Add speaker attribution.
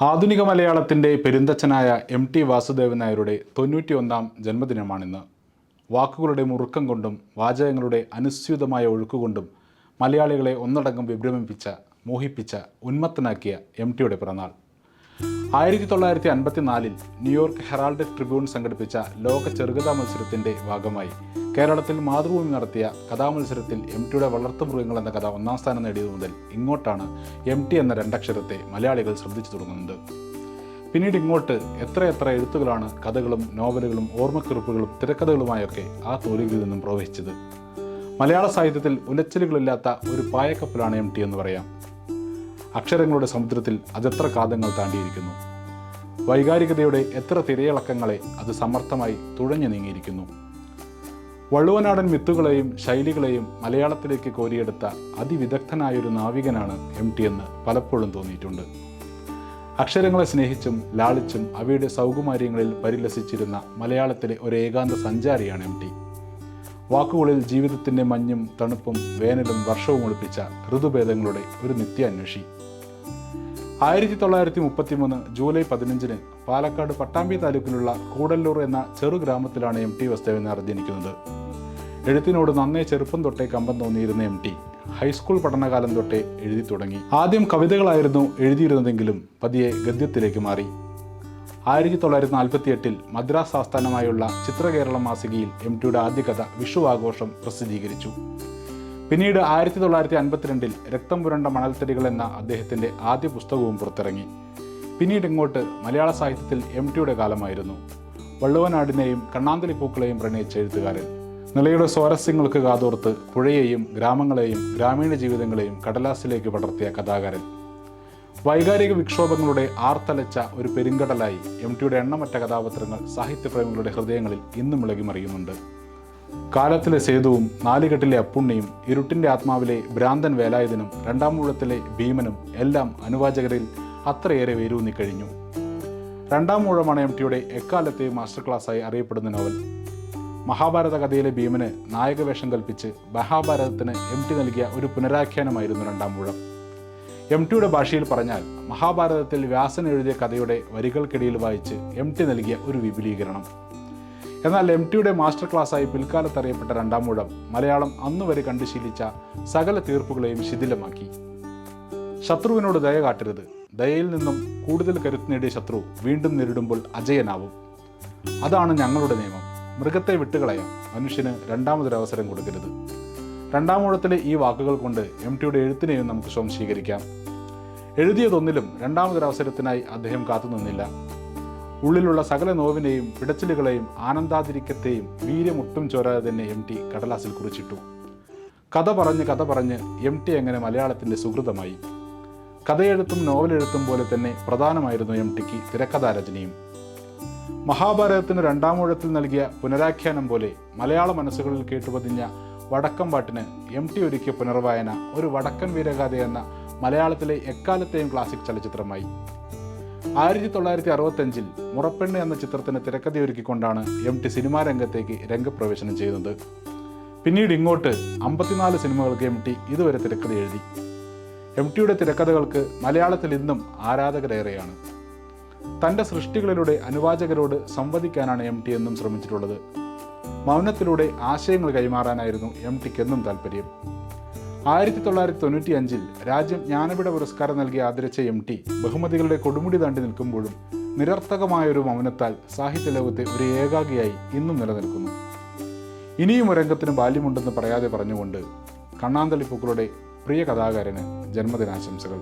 Speaker 1: ആധുനിക മലയാളത്തിന്റെ പെരുന്തച്ഛനായ M T Vasudevan നായരുടെ തൊണ്ണൂറ്റിയൊന്നാം ജന്മദിനമാണിന്ന്. വാക്കുകളുടെ മുറുക്കം കൊണ്ടും വാചകങ്ങളുടെ അനുസ്യൂതമായ ഒഴുക്കുകൊണ്ടും മലയാളികളെ ഒന്നടങ്കം വിഭ്രമിപ്പിച്ച മോഹിപ്പിച്ച ഉന്മത്തനാക്കിയ എം ടിയുടെ പിറന്നാൾ. ആയിരത്തി തൊള്ളായിരത്തി അൻപത്തിനാലിൽ ന്യൂയോർക്ക് ഹെറാൾഡ് ട്രിബ്യൂൺ സംഘടിപ്പിച്ച ലോക ചെറുകഥാ മത്സരത്തിന്റെ ഭാഗമായി കേരളത്തിൽ മാതൃഭൂമി നടത്തിയ കഥാമത്സരത്തിൽ എം ടിയുടെ വളർത്തുമൃഗങ്ങൾ എന്ന കഥ ഒന്നാം സ്ഥാനം നേടിയതു മുതൽ ഇങ്ങോട്ടാണ് എം ടി എന്ന രണ്ടക്ഷരത്തെ മലയാളികൾ ശ്രദ്ധിച്ചു തുടങ്ങുന്നത്. പിന്നീട് ഇങ്ങോട്ട് എത്രയെത്ര എഴുത്തുകളാണ് കഥകളും നോവലുകളും ഓർമ്മക്കുറിപ്പുകളും തിരക്കഥകളുമായൊക്കെ ആ തോലുകളിൽ നിന്നും പ്രവഹിച്ചത്. മലയാള സാഹിത്യത്തിൽ ഉലച്ചിലുകളില്ലാത്ത ഒരു പായക്കപ്പലാണ് എം ടി എന്ന് പറയാം. അക്ഷരങ്ങളുടെ സമുദ്രത്തിൽ അതെത്ര കാതങ്ങൾ താണ്ടിയിരിക്കുന്നു. വൈകാരികതയുടെ എത്ര തിരയിളക്കങ്ങളെ അത് സമർത്ഥമായി തുഴഞ്ഞു നീങ്ങിയിരിക്കുന്നു. വള്ളുവനാടൻ മിത്തുകളെയും ശൈലികളെയും മലയാളത്തിലേക്ക് കോരിയെടുത്ത അതിവിദഗ്ധനായൊരു നാവികനാണ് എം ടി എന്ന് പലപ്പോഴും തോന്നിയിട്ടുണ്ട്. അക്ഷരങ്ങളെ സ്നേഹിച്ചും ലാളിച്ചും അവയുടെ സൗകുമാര്യങ്ങളിൽ പരിലസിച്ചിരുന്ന മലയാളത്തിലെ ഒരു ഏകാന്ത സഞ്ചാരിയാണ് എം ടി. വാക്കുകളിൽ ജീവിതത്തിന്റെ മഞ്ഞും തണുപ്പും വേനലും വർഷവും ഒളിപ്പിച്ച ഋതുഭേദങ്ങളുടെ ഒരു നിത്യാന്വേഷി. ആയിരത്തി തൊള്ളായിരത്തി മുപ്പത്തി മൂന്ന് ജൂലൈ പതിനഞ്ചിന് പാലക്കാട് പട്ടാമ്പി താലൂക്കിലുള്ള കൂടല്ലൂർ എന്ന ചെറു ഗ്രാമത്തിലാണ് എം ടി വസ്തുവിനാർ ജനിക്കുന്നത് എഴുത്തിനോട് നന്നേ ചെറുപ്പം തൊട്ടേ കമ്പം തോന്നിയിരുന്ന എം ടി ഹൈസ്കൂൾ പഠനകാലം തൊട്ടേ എഴുതി തുടങ്ങി. ആദ്യം കവിതകളായിരുന്നു എഴുതിയിരുന്നതെങ്കിലും പതിയെ ഗദ്യത്തിലേക്ക് മാറി. ആയിരത്തി തൊള്ളായിരത്തി നാൽപ്പത്തി എട്ടിൽ മദ്രാസ് ആസ്ഥാനമായുള്ള ചിത്രകേരള മാസികയിൽ എം ടിയുടെ ആദ്യ കഥ വിഷു ആഘോഷം പ്രസിദ്ധീകരിച്ചു. പിന്നീട് ആയിരത്തി തൊള്ളായിരത്തി അൻപത്തിരണ്ടിൽ രക്തം പുരണ്ട മണൽത്തരികൾ എന്ന അദ്ദേഹത്തിന്റെ ആദ്യ പുസ്തകവും പുറത്തിറങ്ങി. പിന്നീട് ഇങ്ങോട്ട് മലയാള സാഹിത്യത്തിൽ എം ടിയുടെ കാലമായിരുന്നു. വള്ളുവനാടിനെയും കണ്ണാന്തലി പൂക്കളെയും പ്രണയിച്ച എഴുത്തുകാരൻ. നിളയുടെ സ്വാരസ്യങ്ങൾക്ക് കാതോർത്ത് പുഴയെയും ഗ്രാമങ്ങളെയും ഗ്രാമീണ ജീവിതങ്ങളെയും കടലാസിലേക്ക് പടർത്തിയ കഥാകാരൻ. വൈകാരിക വിക്ഷോഭങ്ങളുടെ ആർത്തലച്ച ഒരു പെരുങ്കടലായി എം ടിയുടെ എണ്ണമറ്റ കഥാപാത്രങ്ങൾ സാഹിത്യപ്രേമികളുടെ ഹൃദയങ്ങളിൽ ഇന്നും ഇളകിമറിയുന്നുണ്ട്. കാലത്തിലെ സേതുവും നാലുകെട്ടിലെ അപ്പുണ്ണിയും ഇരുട്ടിന്റെ ആത്മാവിലെ ഭ്രാന്തൻ വേലായുധനും രണ്ടാം മൂഴത്തിലെ ഭീമനും എല്ലാം അനുവാചകരിൽ അത്രയേറെ വേരൂന്നിക്കഴിഞ്ഞു. രണ്ടാം മൂഴമാണ് എം ടിയുടെ എക്കാലത്തെയും മാസ്റ്റർ ക്ലാസ്സായി അറിയപ്പെടുന്ന നോവൽ. മഹാഭാരത കഥയിലെ ഭീമന് നായകവേഷം കൽപ്പിച്ച് മഹാഭാരതത്തിന് എം ടി നൽകിയ ഒരു പുനരാഖ്യാനമായിരുന്നു രണ്ടാം മൂഴം. എം ടിയുടെ ഭാഷയിൽ പറഞ്ഞാൽ മഹാഭാരതത്തിൽ വ്യാസൻ എഴുതിയ കഥയുടെ വരികൾക്കിടയിൽ വായിച്ച് എം ടി നൽകിയ ഒരു വിപുലീകരണം. എന്നാൽ എം ടിയുടെ മാസ്റ്റർ ക്ലാസ്സായി പിൽക്കാലത്ത് അറിയപ്പെട്ട രണ്ടാം മൂഴം മലയാളം അന്നുവരെ കണ്ടു ശീലിച്ച സകല തീർപ്പുകളെയും ശിഥിലമാക്കി. ശത്രുവിനോട് ദയ കാട്ടരുത്. ദയയിൽ നിന്നും കൂടുതൽ കരുത്ത് നേടിയ ശത്രു വീണ്ടും നേരിടുമ്പോൾ അജയനാവും. അതാണ് ഞങ്ങളുടെ നിയമം. മൃഗത്തെ വിട്ടുകളയാം. മനുഷ്യന് രണ്ടാമതൊരവസരം കൊടുക്കരുത്. രണ്ടാം മൂഴത്തിലെ ഈ വാക്കുകൾ കൊണ്ട് എം ടിയുടെ എഴുത്തിനെയും നമുക്ക് സ്വംശീകരിക്കാം. എഴുതിയതൊന്നിലും രണ്ടാമതൊരവസരത്തിനായി അദ്ദേഹം കാത്തുനിന്നില്ല ഉള്ളിലുള്ള സകല നോവിനെയും പിടച്ചിലുകളെയും ആനന്ദാതിരിക്കത്തെയും വീര്യമൊട്ടും ചോരാതെ തന്നെ എം ടി കടലാസിൽ കുറിച്ചിട്ടു. കഥ പറഞ്ഞ് കഥ പറഞ്ഞ് എം ടി എങ്ങനെ മലയാളത്തിന്റെ സുഹൃതമായി. കഥയെഴുത്തും നോവലെഴുത്തും പോലെ തന്നെ പ്രധാനമായിരുന്നു എം ടിക്ക് തിരക്കഥാരചനയും. മഹാഭാരതത്തിന് രണ്ടാമൂഴത്തിൽ നൽകിയ പുനരാഖ്യാനം പോലെ മലയാള മനസ്സുകളിൽ കേട്ടുപതിഞ്ഞ വടക്കം പാട്ടിന് എം ടി ഒരുക്കിയ പുനർവായന ഒരു വടക്കൻ വീരഗാഥ എന്ന മലയാളത്തിലെ എക്കാലത്തെയും ക്ലാസിക് ചലച്ചിത്രമായി. ആയിരത്തി തൊള്ളായിരത്തി അറുപത്തഞ്ചിൽ മുറപ്പെണ്ണ് എന്ന ചിത്രത്തിന് തിരക്കഥയൊരുക്കിക്കൊണ്ടാണ് എം ടി സിനിമാ രംഗത്തേക്ക് രംഗപ്രവേശനം ചെയ്യുന്നത് പിന്നീട് ഇങ്ങോട്ട് അമ്പത്തിനാല് സിനിമകൾക്ക് എം ടി ഇതുവരെ തിരക്കഥ എഴുതി. എം ടിയുടെ തിരക്കഥകൾക്ക് മലയാളത്തിൽ ഇന്നും ആരാധകരേറെയാണ്. തന്റെ സൃഷ്ടികളിലൂടെ അനുവാചകരോട് സംവദിക്കാനാണ് എം ടി എന്നും ശ്രമിച്ചിട്ടുള്ളത്. മൗനത്തിലൂടെ ആശയങ്ങൾ കൈമാറാനായിരുന്നു എം ടിക്ക് എന്നും താല്പര്യം ആയിരത്തി തൊള്ളായിരത്തി തൊണ്ണൂറ്റി അഞ്ചിൽ രാജ്യം ജ്ഞാനപീഠ പുരസ്കാരം നൽകി ആദരിച്ച എം ടി ബഹുമതികളുടെ കൊടുമുടി താണ്ടി നിൽക്കുമ്പോഴും നിരർത്ഥകമായൊരു മൗനത്താൽ സാഹിത്യ ലോകത്തെ ഒരു ഏകാഗിയായി ഇന്നും നിലനിൽക്കുന്നു. ഇനിയും ഒരംഗത്തിന് രംഗത്തിന് ബാല്യമുണ്ടെന്ന് പറയാതെ പറഞ്ഞുകൊണ്ട് കണ്ണാന്തളിപ്പൂക്കളുടെ പ്രിയ കഥാകാരന് ജന്മദിനാശംസകൾ.